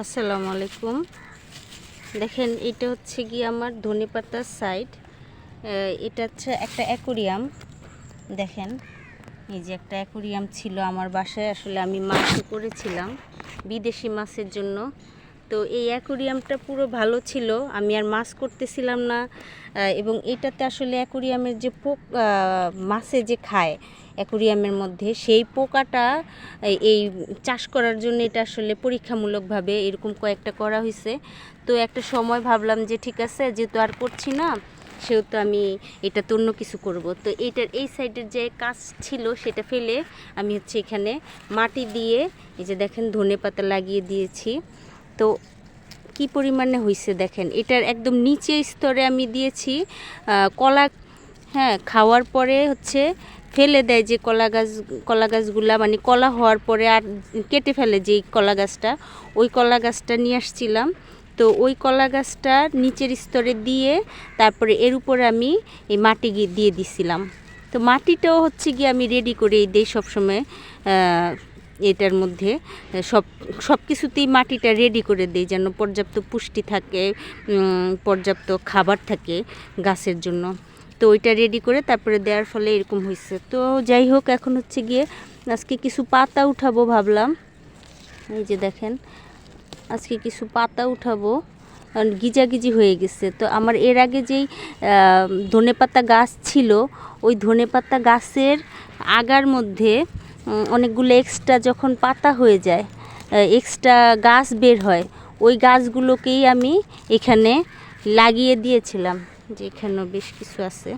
আসসালামু আলাইকুম দেখেন, এটা হচ্ছে গিয়ে আমার ধনেপাতার সাইড এটা হচ্ছে একটা অ্যাকোরিয়াম দেখেন, এই যে একটা অ্যাকোরিয়াম ছিল আমার বাসায়। আসলে আমি মাছ করেছিলাম, বিদেশি মাছের জন্য। তো এই অ্যাকোরিয়ামটা পুরো ভালো ছিল। আমি আর মাছ করতেছিলাম না এবং এটাতে আসলে অ্যাকোরিয়ামের যে পোক মাছে যে খায় অ্যাকোরিয়ামের মধ্যে, সেই পোকাটা এই- চাষ করার জন্য এটা আসলে পরীক্ষামূলকভাবে এরকম কয়েকটা করা হয়েছে তো একটা সময় ভাবলাম যে ঠিক আছে, যেহেতু আর করছি না, সেহেতু আমি এটা অন্য কিছু করব। তো এইটার এই সাইডের যে কাজ ছিল সেটা ফেলে আমি হচ্ছে এখানে মাটি দিয়ে, এই যে দেখেন ধনে পাতা লাগিয়ে দিয়েছি। তো কি পরিমাণে হয়েছে দেখেন, এটার একদম নিচে স্তরে আমি দিয়েছি কলা হ্যাঁ খাওয়ার পরে হচ্ছে ফেলে দেয় যে কলা গাছ, কলা গাছগুলা মানে কলা হওয়ার পরে আর কেটে ফেলে যেই কলা গাছটা, ওই কলা গাছটা নিয়ে আসছিলাম। তো ওই কলা গাছটা নিচের স্তরে দিয়ে তারপরে এর উপরে আমি এই মাটি দিয়ে দিছিলাম। তো মাটিটাও হচ্ছে গিয়ে আমি রেডি করে দিই সবসময় এটার মধ্যে সব সব কিছুতেই মাটিটা রেডি করে দিই যেন পর্যাপ্ত পুষ্টি থাকে পর্যাপ্ত খাবার থাকে গাছের জন্য। তো ওইটা রেডি করে তারপরে দেওয়ার ফলে এরকম হয়েছে তো যাই হোক, এখন হচ্ছে গিয়ে আজকে কিছু পাতা উঠাবো ভাবলাম। এই যে দেখেন, আজকে কিছু পাতা উঠাবো। গিজাগিজি হয়ে গেছে। তো আমার এর আগে যেই ধনেপাতা গাছ ছিল, ওই ধনেপাতা গাছের আগার মধ্যে অনেকগুলো এক্সট্রা যখন পাতা হয়ে যায় এক্সট্রা গাছ বের হয়, ওই গাছগুলোকেই আমি এখানে লাগিয়ে দিয়েছিলাম, যে এখানেও বেশ কিছু আছে।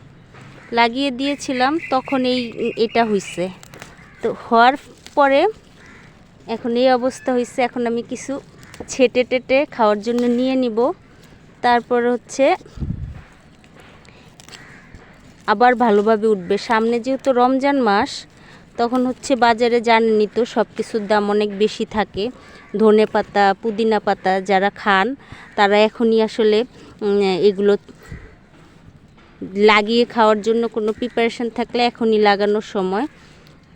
লাগিয়ে দিয়েছিলাম, তখন এই, এটা হইছে। তো হওয়ার পরে এখন এই অবস্থা হয়েছে এখন আমি কিছু ছেটে টেটে খাওয়ার জন্য নিয়ে নিব। তারপর হচ্ছে আবার ভালোভাবে উঠবে। সামনে যেহেতু রমজান মাস তখন হচ্ছে বাজারে জানেনই তো সব কিছুর দাম অনেক বেশি থাকে। ধনে পাতা, পুদিনা পাতা যারা খান, তারা এখনই আসলে এগুলো লাগিয়ে খাওয়ার জন্য কোনো প্রিপারেশন থাকলে এখনই লাগানোর সময়।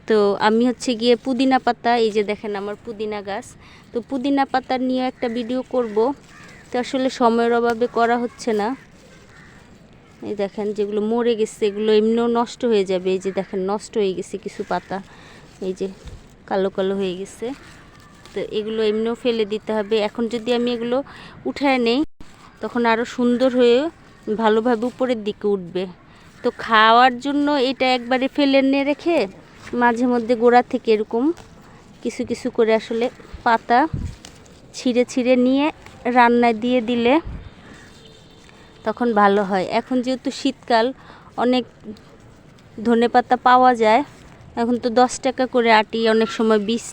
তো আমি হচ্ছে গিয়ে পুদিনা পাতা, এই যে দেখেন আমার পুদিনা গাছ। তো পুদিনা পাতা নিয়ে একটা ভিডিও করব। তো আসলে সময়ের অভাবে করা হচ্ছে না। এই দেখেন যেগুলো মরে গেছে, এগুলো এমনিও নষ্ট হয়ে যাবে। এই যে দেখেন, নষ্ট হয়ে গেছে কিছু পাতা। এই যে কালো কালো হয়ে গেছে। তো এগুলো এমনিও ফেলে দিতে হবে। এখন যদি আমি এগুলো উঠায় নেই, তখন আরও সুন্দর হয়ে ভালোভাবে উপরের দিকে উঠবে। তো খাওয়ার জন্য এটা একবারে ফেলে নিয়ে রেখে মাঝে মধ্যে গোড়া থেকে এরকম কিছু কিছু করে আসলে পাতা ছিঁড়ে ছিঁড়ে নিয়ে রান্নায় দিয়ে দিলে তখন ভালো হয়। এখন যেহেতু শীতকাল, অনেক ধনেপাতা পাওয়া যায়। এখন তো দশ টাকা করে আটি, অনেক সময় বিশ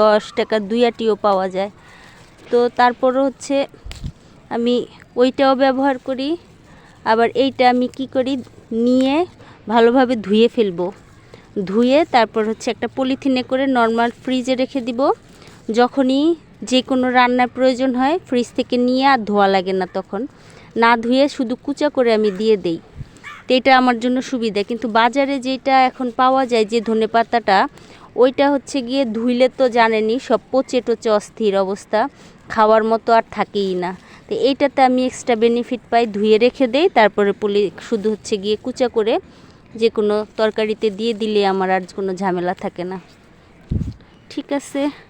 দশ টাকা দুই আটিও পাওয়া যায়। তো তারপরও হচ্ছে আমি ওইটাও ব্যবহার করি। আবার এইটা আমি কি করি? নিয়ে ভালোভাবে ধুয়ে ফেলব। ধুয়ে তারপর হচ্ছে একটা পলিথিনে করে নর্মাল ফ্রিজে রেখে দিব। যখনই যে কোনো রান্নার প্রয়োজন হয় ফ্রিজ থেকে নিয়ে আর ধোয়া লাগে না তখন। না ধুয়ে শুধু কুচা করে আমি দিয়ে দেই। তো এটা আমার জন্য সুবিধা। কিন্তু বাজারে যেটা এখন পাওয়া যায় যে ধনে পাতাটা, ওইটা হচ্ছে গিয়ে ধুইলে তো জানেনই, সব পচে টচে অস্থির অবস্থা, খাওয়ার মতো আর থাকেই না। তো এইটাতে আমি এক্সট্রা বেনিফিট পাই, ধুয়ে রেখে দেই, তারপরে পলি শুধু হচ্ছে গিয়ে কুচা করে যে কোনো তরকারিতে দিয়ে দিলে আমার আর কোনো ঝামেলা থাকে না। ঠিক আছে।